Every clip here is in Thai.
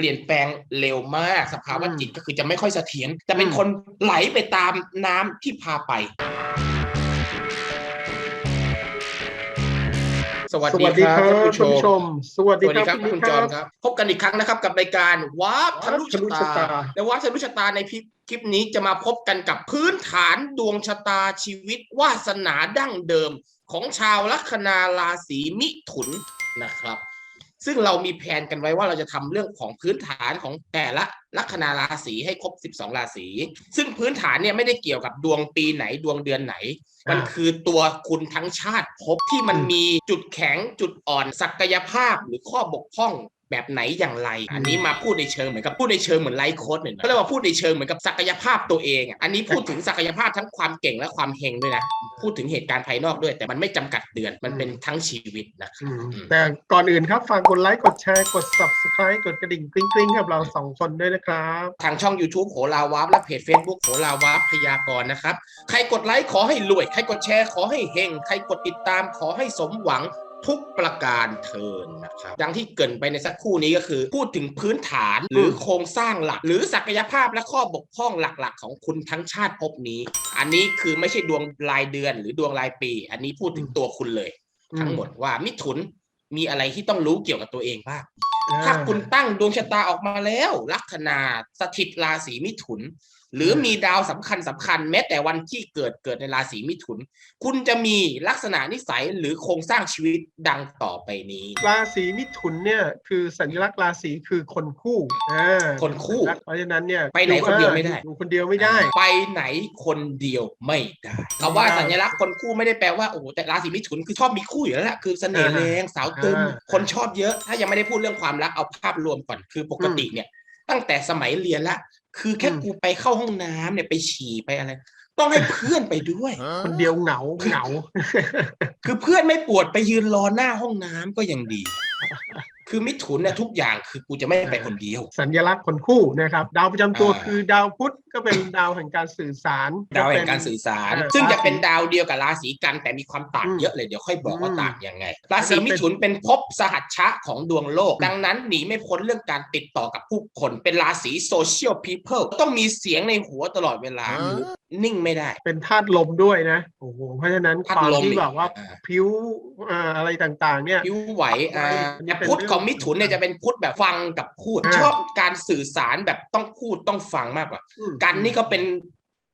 เปลี่ยนแปลงเร็วมาก สภาวะอืมจิตก็คือจะไม่ค่อยเสถียรจะเป็นอืมคนไหลไปตามน้ำที่พาไป สวัสสดีวัสดีคครับรับท่านท่านผู้ชผู้ชมมสวัสสดีวัสคดีรับครับพี่คุณนิจคอรัมบครับ พบกันอีกครั้งนะครับ กับรายการวาร์ปทะลุชะทะลุชะตาตาและวาร์ปทะลุชะตาในคลิปคลิปนี้จะมาพบกันกับพื้นฐานดวงชะตาชีวิตวาสนาดั้งเดิม ของชาวลัคนาราศีมิถุนนะครับ ซึ่งเรามีแผนกันไว้ว่าเราจะทำเรื่องของพื้นฐานของแต่ละลัคนาราศีให้ครบ 12 ราศี ซึ่งพื้นฐานเนี่ยไม่ได้เกี่ยวกับดวงปีไหนดวงเดือนไหน มันอ่าคือตัวคุณทั้งชาติภพที่มันอืมมีจุดแข็งจุดอ่อนศักยภาพหรือข้อบกพร่อง แบบไหนอย่างไร อันนี้มาพูดในเชิงเหมือนกับพูดในเชิงเหมือนไลฟ์โค้ดหน่อยนะเขาเรียกว่าพูดในเชิงเหมือนกับศักยภาพตัวเองอะอันนี้พูดถึงศักยภาพทั้งความเก่งและความเฮงด้วยนะพูดถึงเหตุการณ์ภายนอกด้วย แต่มันไม่จำกัดเดือนมันเป็นทั้งชีวิตนะครับอืมอืมแต่ก่อนอื่นครับฝากกดไลค์กดแชร์กด subscribe กดกระดิ่งกริ๊งกริ๊งกับเราสองคนด้วยนะครับทางช่อง YouTube โหราวาร์ปและเพจ Facebook โหราวาร์ปพยากรณ์นะครับใครกดไลค์ขอให้รวยใครกดแชร์ขอให้เฮงใครกดติดตามขอให้สมหวัง ทุกประการเทินนะครับดังที่เกรินไปในสักครู่นี้ก็คือ พูดถึงพื้นฐานหรือโครงสร้างหลัก หรือศักยภาพและข้อบกพร่องหลักๆ ของคุณทั้งชาติภพนี้ อันนี้คือไม่ใช่ดวงรายเดือน หรือดวงรายปี อันนี้พูดถึงตัวคุณเลย ทั้งหมดว่ามิถุนมีอะไรที่ต้องรู้เกี่ยวกับตัวเองบ้าง ถ้าคุณตั้งดวงชะตาออกมาแล้ว ลัคนาสถิตราศีมิถุน หรือมีดาวสำคัญสำคัญแม้แต่วันที่เกิดเกิดในราศีมิถุน คุณจะมีลักษณะนิสัยหรือโครงสร้างชีวิตดังต่อไปนี้ ราศีมิถุนเนี่ยคือสัญลักษณ์ราศีคือคนคู่อ่าคนคู่เพราะฉะนั้นเนี่ยไปไหนคนเดียวไม่ได้อยู่คนเดียวไม่ได้ ไปไหนคนเดียวไม่ได้คำว่าสัญลักษณ์คนคู่ไม่ได้แปลว่าโอ้โหแต่ราศีมิถุนคือชอบมีคู่อยู่แล้วแหละคือเสน่ห์แรงสาวตึมอ่าคนชอบเยอะ ถ้ายังไม่ได้พูดเรื่องความรักเอาภาพรวมก่อนคือปกติเนี่ย ตั้งแต่สมัยเรียนละ คือแค่อืมกูไปเข้าห้องน้ำเนี่ยไปฉี่ไปอะไร ต้องให้เพื่อนไปด้วยคนเดียวเหงาเหงา คือเพื่อนไม่ปวดไปยืนรอหน้าห้องน้ำก็ยังดี คือมิถุนเนี่ยทุกอย่างคือกูจะไม่ไปคนเดียว สัญลักษณ์คนคู่นะครับ ดาวประจำตัวอ่าคือดาวพุธก็เป็นดาวแห่งการสื่อสาร ดาวแห่งเป็นการสื่อสารอ่าซึ่งจะราศีเป็นดาวเดียวกับราศีกัน แต่มีความต่างอืมเยอะเลยเดี๋ยวค่อยบอกว่าอืมต่างยังไง ราศีมิถุนเป็นภพสหัชชะของดวงโลก ดังนั้นหนีไม่พ้นเรื่องการติดต่อกับผู้คน เป็นราศีโซเชียลพีเพิลต้องมีเสียงในหัวตลอดเวลาหรือนิ่งไม่ได้ เป็นธาตุลมด้วยนะโอ้โหเพราะฉะนั้นธาคตุวามลมที่อีกแบบว่าอ่าผิวอ่าอะไรต่างๆ เนี่ยพิ้วไหวอ่าอันนี้แต่เป็นพุทธเรื่องของมิถุนเนี่ยจะเป็นพุทธแบบฟังกับพูดอ่าชอบการสื่อสารแบบต้องพูดต้องฟังมากกว่าอืมกันนี่ก็เป็น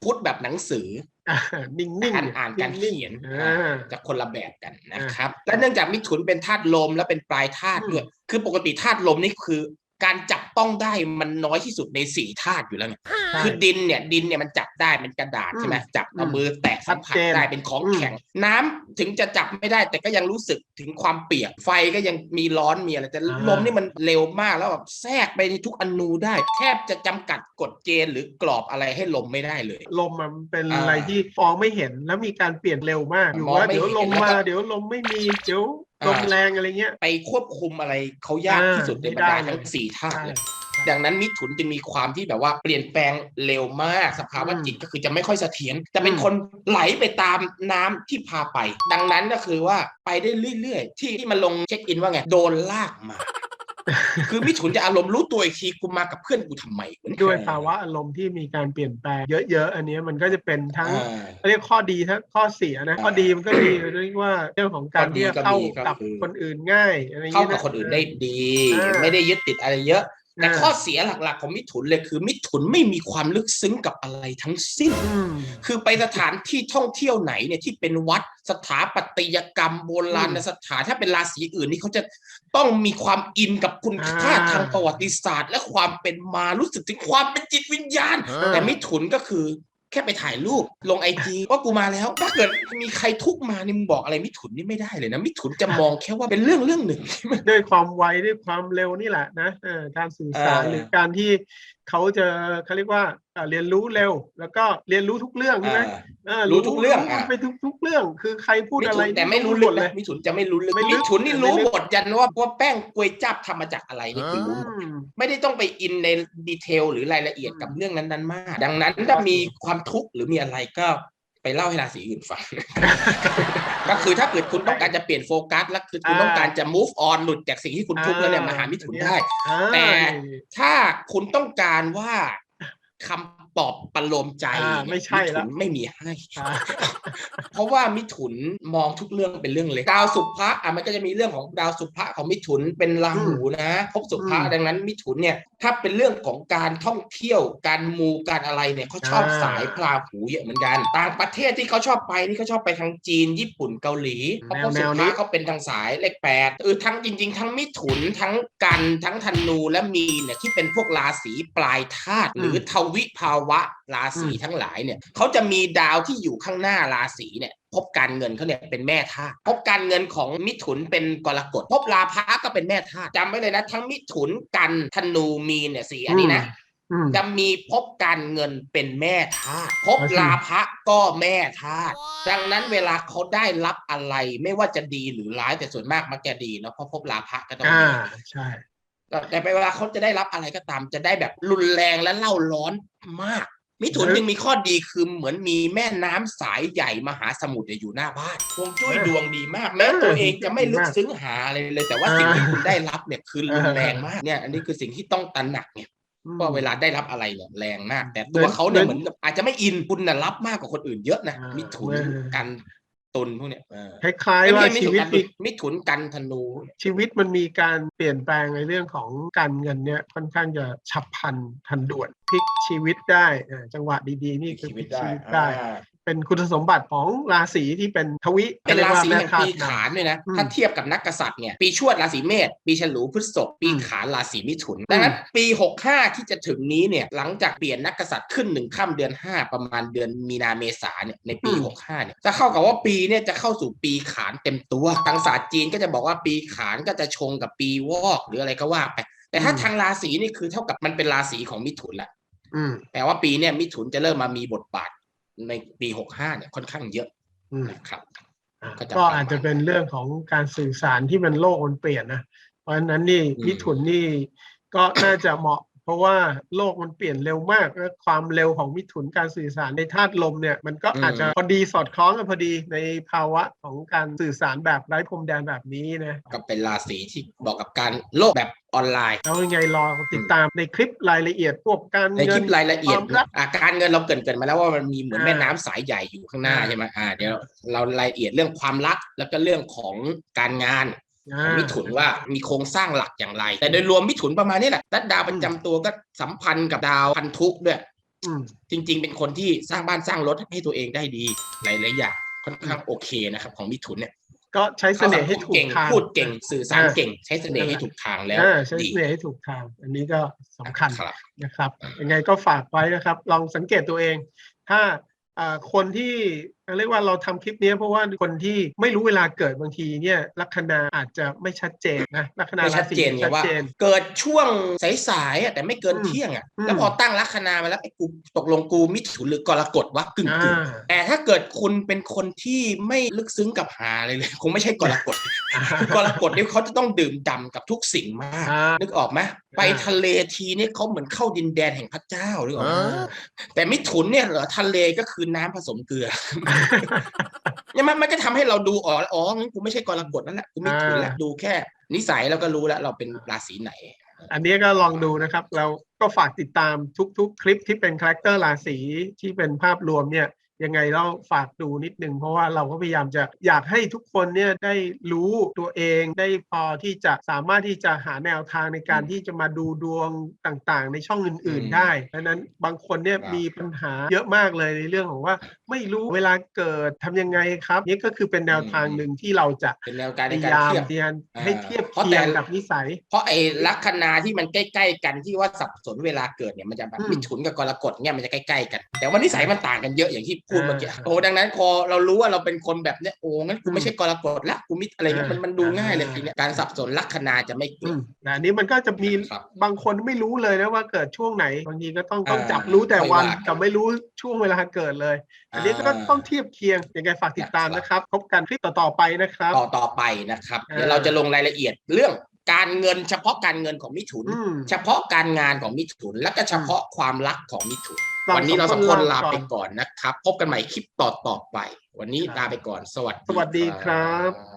พุทธแบบหนังสืออ่านิ่งๆการอ่านการนิ่งเขียนๆอ่าจะคนละแบบกันนะครับ และเนื่องจากมิถุนเป็นธาตุลมและเป็นปลายธาตุอืมด้วย คือปกติธาตุลมนี่คือ การจับต้องได้มันน้อยที่สุดในสี่ธาตุอยู่แล้วไงใช่คือดินเนี่ยดินเนี่ยมันจับได้มันกระดาษใช่ไหมจับเอาอืมมือแตะสัมผัสชัดเจนได้เป็นของอืมแข็ง น้ำถึงจะจับไม่ได้ แต่ก็ยังรู้สึกถึงความเปียกไฟก็ยังมีร้อนมีอะไรแต่ลมนี่มันเร็วมากแล้วแบบแทรกไปในทุกอนูได้ แทบจะจำกัดกฎเกณฑ์หรือกรอบอะไรให้ลมไม่ได้เลย ลมมันเป็นอ่าอะไรที่มองไม่เห็นแล้วมีการเปลี่ยนเร็วมากอยู่มองว่าไม่เดี๋ยวลมเห็นแล้วมาก็เดี๋ยวลมไม่มีเดี๋ยวอ่า ลมแรงอะไรเงี้ย ไปควบคุมอะไรเขายากอ่าที่สุดในบรรไม่ได้ดาทั้งเลยสี่ธาตุใช่เลยดังนั้นมิถุนจึงมีความที่แบบว่าเปลี่ยนแปลงเร็วมากสภาวะอืมจิตก็คือจะไม่ค่อยเสถียรจะเป็นอืมคนไหลไปตามน้ำที่พาไป ดังนั้นก็คือว่าไปได้เรื่อยๆ ที่ที่มันลงเช็คอินว่าไงโดนลากมา คือมิถุนจะอารมณ์รู้ตัวอีกทีกูมากับเพื่อนกูทำไมวะเนี่ยด้วยภาวะอารมณ์ที่มีการเปลี่ยนแปลงเยอะ ๆ อันเนี้ยมันก็จะเป็นทั้งอ่าเรียกข้อดีทั้งข้อเสียนะอ่าข้อดีมันก็มีเรียกว่าเรื่องของการข้อดีที่จะก็เข้ามีก็กับคือคนอื่นง่ายอะไรอย่งเข้างี้ยกับคนอื่นได้ดีอ่าไม่ได้ยึดติดอะไรเยอะ แต่อ่าข้อเสียหลักๆ ของมิถุนเลยคือมิถุนไม่มีความลึกซึ้งกับอะไรทั้งสิ้นอืมคือไปสถานที่ท่องเที่ยวไหนเนี่ยที่เป็นวัดสถาปัตยกรรมโบราณอืมสถานถ้าเป็นราศีอื่นนี่เขาจะต้องมีความอินกับคุณค่าอ่าทางประวัติศาสตร์ และความเป็นมารู้สึกถึงความเป็นจิตวิญญาณ แต่มิถุนก็คือแค่ไปถ่ายรูปลงไอจีว่ากูมาแล้ว ถ้าเกิดมีใครทุกข์มานี่มึงบอกอะไรมิถุนนี่ไม่ได้เลยนะมิถุนจะมองแค่ว่าเป็นเรื่องเรื่องหนึ่งที่มันด้วยความไวด้วยความเร็วนี่แหละนะเออการสื่อสารอ่าหรือการที่ เขาจะเขาเรียกว่าอ่าเรียนรู้เร็ว แล้วก็เรียนรู้ทุกเรื่องใช่ไหมอ่าเออรู้ทุกเรื่องอะไปทุกทุกเรื่อง คือใครพูดมิอะถุไรนแต่ไม่รู้หลึมกดเลนะยมิถุนจะไม่รู้ลึกไม่ลึมิกถุนนี่รู้ไม่ลึกหมดยันว่าว่าแป้งกวยจับทำมาจากอะไรนี่คือรู้หมดอืมไม่ได้ต้องไปอินในดีเทลหรือรายละเอียดกับเรื่องนั้นๆมาก ดังนั้นถ้ามีความทุกข์หรือมีอะไรก็ ไปเล่าให้ราศีอื่นฟัง ก็คือถ้าเกิดคุณต้องการจะเปลี่ยนโฟกัส แล้วคือคุณอ่าต้องการจะ move on หลุดจากสิ่งที่คุณทุกข์แล้วเนี่ยอ่ามมาหามิถุนได้อ่าแต่ถ้าคุณต้องการว่าคำปลอบประโลมใจอ่าไม่ใช่มิละถุนไม่มีให้อ่าเพราะว่ามิถุนมองทุกเรื่องเป็นเรื่องเล็กดาวสุภะอะมันก็จะมีเรื่องของดาวสุภะของมิถุนเป็นราหูนะพบสุภะอืมดังนั้นมิถุนเนี่ยถ้าเป็นเรื่องของการท่องเที่ยวการมูการอะไรเนี่ยเขาชอบอ่าสายพลาหูเยอะเหมือนกันต่างประเทศที่เขาชอบไปนี่เขาชอบไปทางจีน ญี่ปุ่นเกาหลีเพราะพบสุแนวๆนี้ภะเขาเป็นทางสายเลขแปดเออทั้งจริง ๆ ทั้งมิถุนทั้งกันทั้งธนูและมีนเนี่ยที่เป็นพวกราศีปลายธาตุหรือทวิภาวะ ราศีทั้งหลายเนี่ยเขาจะมีดาวที่อยู่ข้างหน้าราศีเนี่ยพบการเงินเขาเนี่ยเป็นแม่ธาตุพบการเงินของมิถุนเป็นกรกฎพบราพะก็เป็นแม่ธาตุจำไว้เลยนะ ทั้งมิถุนกันธนูมีนเนี่ยสี่อันนี้นะอืมจะมีพบการเงินเป็นแม่ธาตุพบอ๋อสิราพะก็แม่ธาตุดังนั้นเวลาเขาได้รับอะไรไม่ว่าจะดีหรือร้ายแต่ส่วนมากมักจะดีเนาะเพราะพบราพะก็ต้องอ่าดีใช่แต่เวลาเขาจะได้รับอะไรก็ตามจะได้แบบรุนแรงและเล่าร้อนมาก มิถุนเออจึงมีข้อดีคือเหมือนมีแม่น้ำสายใหญ่มหาสมุทรอยู่หน้าบ้านดวงจุ้ยเออดวงดีมากแม้ตัวเองจะไม่ลึกดีมากซึ้งหาอะไรเลย แต่ว่าอ่าสิ่งที่คุณได้รับเนี่ยคือรุนแรงเออมากเนี่ย อันนี้คือสิ่งที่ต้องตระหนักเนี่ยอืมว่าเวลาได้รับอะไรเนี่ยแรงมาก แต่เหมืตัวอนเขาเนี่ยเหเหมืมืออนนกับอาจจะไม่อินคุณน่ะรับมากกว่าคนอื่นเยอะนะอ่ามิมิถุนเออกัน ตุลพวกเนี้ยเออคล้ายๆว่าไม่ใช่มิชีถุนวิตกันมีมิถุนกันธนู ชีวิตมันมีการเปลี่ยนแปลงในเรื่องของการเงินเนี่ยค่อนข้างจะฉับพลันทันด่วนพลิกชีวิตได้อ่าจังหวะดีๆ นี่คือชีพวิลิตกได้ชีวิตได้อ่า เป็นคุณสมบัติของราศีที่เป็นทวิเป็นราศียกว่แห่งธปีตุขานด้วยนะอืมถ้าเทียบกับนักกษัตริย์เนี่ยปีชวดราศีเมษปีฉลูพฤษภปีอืมขานราศีมิถุนดังนั้นปี 65 ที่จะถึงนี้เนี่ยหลังจากเปลี่ยนนักกษัตริย์ขึ้นหนึ่งค่ำเดือน 5 ประมาณเดือนมีนาเมษาเนี่ยในปี 65 เนี่ยจะเข้ากับว่าปีเนี่ยจะเข้าสู่ปีขานเต็มตัวทางศาสตร์จีนก็จะบอกว่าปีขานก็จะชงกับปีวอกหรืออะไรก็ว่าไปแต่ถ้าทางราศีนี่คือเท่ากับมันเป็นราศีของมิถุนละอืมแต่ว่าปีเนี่ยมิถุนจะเริ่มมามีบทบาท ในปี65เนี่ยค่อนข้างเยอะอืมนะครับอะก็จะก็อาจจะเป็นเรื่องของการสื่อสารที่มันโลกมันเปลี่ยนนะ เพราะฉะนั้นนี่อืมมิถุนนี่ก็น่าจะเหมาะ เพราะว่าโลกมันเปลี่ยนเร็วมากและความเร็วของมิถุนการสื่อสารในธาตุลมเนี่ยมันก็อาจจะพอดีสอดคล้องกันพอดีในภาวะของการสื่อสารแบบไร้พรมแดนแบบนี้นะก็เป็นราศีที่บอกกับการโลกแบบ ออนไลน์แล้วยังไงรอติดตามในคลิปรายละเอียดพวกการในคเงิลินปรายละเอียดความลับอะการเงินเราเกรินเกินมาแล้วว่ามันมีเหมือนอ่าแม่น้ำสายใหญ่อยู่ข้างหน้าอ่าใช่ไหมอ่าเดี๋ยวเรารายละเอียดเรื่องความรักแล้วก็เรื่องของการงานของมิถุนว่ามีโครงสร้างหลักอย่างไร แต่โดยรวมมิถุนประมาณนี้แหละและดาวประจำตัวก็สัมพันธ์กับดาวพันธุด้วยอืมจริง ๆ เป็นคนที่สร้างบ้านสร้างรถให้ตัวเองได้ดีหลายๆอย่างค่อนข้างโอเคนะครับ ของมิถุนเนี่ย ก็ใช้เสน่ห์ให้ถูกเก่งทางพูดเก่งสื่อสารอ่าเก่ง ใช้เสน่ห์ให้ถูกทางแล้วอ่าใช้ดีเสน่ห์ให้ถูกทาง อันนี้ก็สำคัญครับนะครับยังไงก็ฝากไว้นะครับ ลองสังเกตตัวเอง ถ้าอ่าคนที่ เรียกว่าเราทำคลิปนี้เพราะว่าคนที่ไม่รู้เวลาเกิดบางทีเนี่ยลัคนาอาจจะไม่ชัดเจนนะลัคนาไม่ราชัดศีเจนไงชัดว่าเจนเกิดช่วงสายๆอะแต่ไม่เกินอืมเที่ยงอะอืมแล้วพอตั้งลัคนามาแล้วไอ้กูตกลงกูมิถุนหรือกรกฎวะกึ่งอ่กึ่งาแต่ถ้าเกิดคุณเป็นคนที่ไม่ลึกซึ้งกับหาอะไรเลยคงไม่ใช่กรกฎกรกฎเนี่ยเขาจะต้องดื่มด่ำกับทุกสิ่งมากอ่านึกออกไหมไปอ่าทะเลทีเนี่ยเขาเหมือนเข้าดินแดนแห่งพระเจ้าหรือออกไหมอ่าแต่มิถุนเนี่ยเหรอทะเลก็คือน้ำผสมเกลือเนี่ยมันมันก็ทำให้เราดูออกแล้วอ๋องั้นกูไม่ใช่กรกฎนั่นแหละกูมิถุนแล้วอ่าดูแค่ นิสัยเราก็รู้แล้วเราเป็นราศีไหน อันนี้ก็ลองดูนะครับ เราก็ฝากติดตามทุก ๆ คลิปที่เป็นคาแรคเตอร์ราศีที่เป็นภาพรวมเนี่ย ยังไงเราฝากดูนิดนึง เพราะว่าเราก็พยายามจะอยากให้ทุกคนเนี่ยได้รู้ตัวเองได้พอที่จะสามารถที่จะหาแนวทางในการอืมที่จะมาดูดวงต่างๆ ในช่องอื่นอืมๆได้เพราะฉะนั้นบางคนเนี่ยครับมีปัญหาเยอะมากเลยในเรื่องของว่าไม่รู้เวลาเกิดทำยังไงครับนี่ก็คือเป็นแนวทางหนึ่งที่เราจะเป็นแนวการพในยาการยามเทียบเทียนอ่าให้เทียบเพราะเคียงแต่กับนิสัย เพราะไอ้ลัคนาที่มันใกล้ ๆ กันที่ว่าสับสนเวลาเกิดเนี่ยมันจะแบบอืมมิถุนกับกรกฎเนี่ยมันจะใกล้ๆกัน แต่ว่านิสัยมันต่างกันเยอะอย่างที่พูดเมื่อกี้อ่าโอ้ดังนั้นพอเรารู้ว่าเราเป็นคนแบบเนี้ยโอ้งั้นกูไม่ใช่กรกฎละกูมิอะไรเงี้ยมันมันดูง่ายเลยอ่าทีเนี้ยการสับสนลัคนาจะไม่เกิอืดมแต่อันนี้มันก็จะมีครับบางคนไม่รู้เลยนะว่าเกิดช่วงไหน บางทีก็ต้องต้องอ่าจับรู้แต่ค่อยวันว่ากันกับไม่รู้ช่วงเวลาเกิดเลย อันนี้ก็ต้องเทียบเคียงยังไงฝากติดตามครับนะครับพบกันคลิปต่อๆไปนะครับ ต่อต่อไปนะครับอ่าเดี๋ยวเราจะลงรายละเอียดเรื่องการเงินเฉพาะการเงินของมิถุนอืมเฉพาะการงานของมิถุน และก็เฉพาะความรักของมิถุน วันนี้เราสองคนลาไปก่อนก่อนนะครับ พบกันใหม่คลิปต่อต่อๆไป วันนี้ครับลาไปก่อน สวัสดีสวัสดีครับบ